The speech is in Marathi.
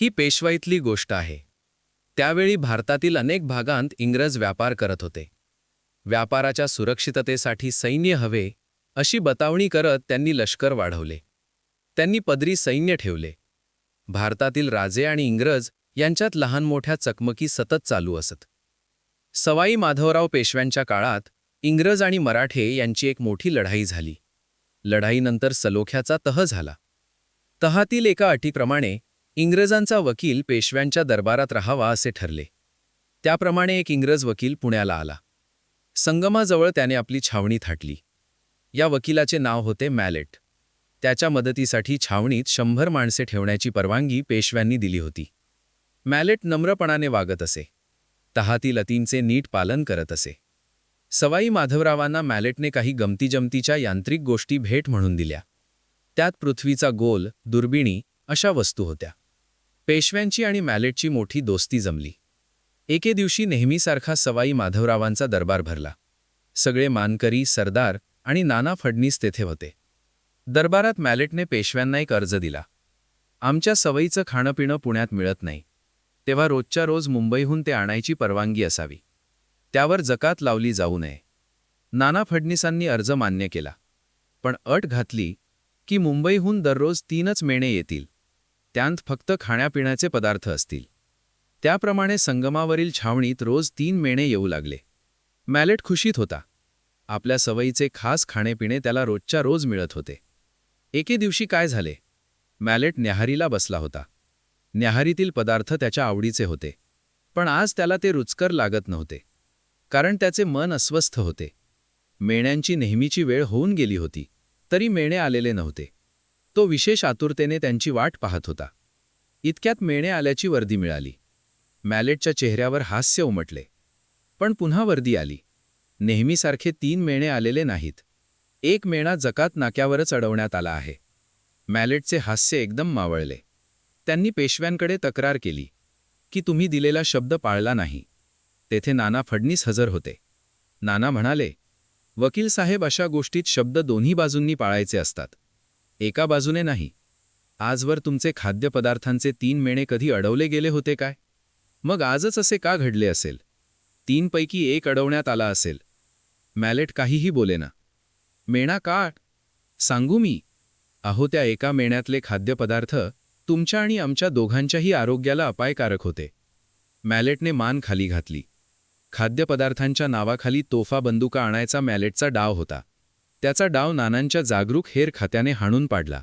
ही पेशवाईतली गोष्ट आहे. त्यावेळी भारतातील अनेक भागांत इंग्रज व्यापार करत होते. व्यापाराच्या सुरक्षिततेसाठी सैन्य हवे अशी बतावणी करत त्यांनी लष्कर वाढवले. त्यांनी पदरी सैन्य ठेवले. भारतातील राजे आणि इंग्रज यांच्यात लहान मोठ्या चकमकी सतत चालू असत. सवाई माधवराव पेशव्यांच्या काळात इंग्रज आणि मराठे यांची एक मोठी लढाई झाली. लढाईनंतर सलोख्याचा तह झाला. तहातील एका अटीप्रमाणे इंग्रजांचा वकील पेशव्यांच्या दरबारात राहावा असे ठरले. त्याप्रमाणे एक इंग्रज वकील पुण्याला आला. संगमाजवळ त्याने आपली छावणी थाटली. या वकिलाचे नाव होते मॅलेट. त्याच्या मदतीसाठी छावणीत शंभर माणसे ठेवण्याची परवानगी पेशव्यांनी दिली होती. मॅलेट नम्रपणाने वागत असे. तहातील अतींचे नीट पालन करत असे. सवाई माधवरावांना मॅलेटने काही गमतीजमतीच्या यांत्रिक गोष्टी भेट म्हणून दिल्या. त्यात पृथ्वीचा गोल दुर्बिणी अशा वस्तू होत्या. पेशव्यांची आणि मॅलेटची मोठी दोस्ती जमली. एके दिवशी नेहमीसारखा सवाई माधवरावांचा दरबार भरला. सगळे मानकरी सरदार आणि नाना फडणीस तेथे होते. दरबारात मॅलेटने पेशव्यांना एक अर्ज दिला. आमच्या सवयीचं खाणंपिणं पुण्यात मिळत नाही. तेव्हा रोजच्या रोज मुंबईहून ते आणायची परवानगी असावी. त्यावर जकात लावली जाऊ नये. नाना फडणीसांनी अर्ज मान्य केला. पण अट घातली की मुंबईहून दररोज तीनच मेणे येतील. त्यांत फक्त खाण्यापिण्याचे पदार्थ असतील. त्याप्रमाणे संगमावरील छावणीत रोज तीन मेणे येऊ लागले. मॅलेट खुशीत होता. आपल्या सवयीचे खास खाणेपिणे त्याला रोजच्या रोज मिळत होते. एके दिवशी काय झाले? मॅलेट न्याहारीला बसला होता. न्याहारीतील पदार्थ त्याच्या आवडीचे होते. पण आज त्याला ते रुचकर लागत नव्हते. कारण त्याचे मन अस्वस्थ होते. मेण्यांची नेहमीची वेळ होऊन गेली होती. तरी मेणे आलेले नव्हते. तो विशेष आतुरतेने त्यांची वाट पाहत होता. इतक्यात मेणे आल्याची वर्दी मिळाली. मॅलेटच्या चेहऱ्यावर हास्य उमटले. पण पुन्हा वर्दी आली. नेहमीसारखे तीन मेणे आलेले नाहीत. एक मेणा जकात नाक्यावरच अडवण्यात आला आहे. मॅलेटचे हास्य एकदम मावळले. त्यांनी पेशव्यांकडे तक्रार केली की तुम्ही दिलेला शब्द पाळला नाही. तेथे नाना फडणीस हजर होते. नाना म्हणाले वकील साहेब अशा गोष्टीत शब्द दोन्ही बाजूंनी पाळायचे असतात. एका बाजूने नाही. आजवर तुमचे खाद्यपदार्थांचे तीन मेणे कधी अडवले गेले होते काय? मग आजच असे का घडले असेल? तीनपैकी एक अडवण्यात आला असेल. मॅलेट काहीही बोलेना मेणा का सांगू मी. अहो त्या एका मेण्यातले खाद्यपदार्थ तुमच्या आणि आमच्या दोघांच्याही आरोग्याला अपायकारक होते. मॅलेटने मान खाली घातली. खाद्यपदार्थांच्या नावाखाली तोफा बंदुका आणायचा मॅलेटचा डाव होता. त्याचा डाव नानांच्या जागरूक हेर खात्याने हाणून पाडला.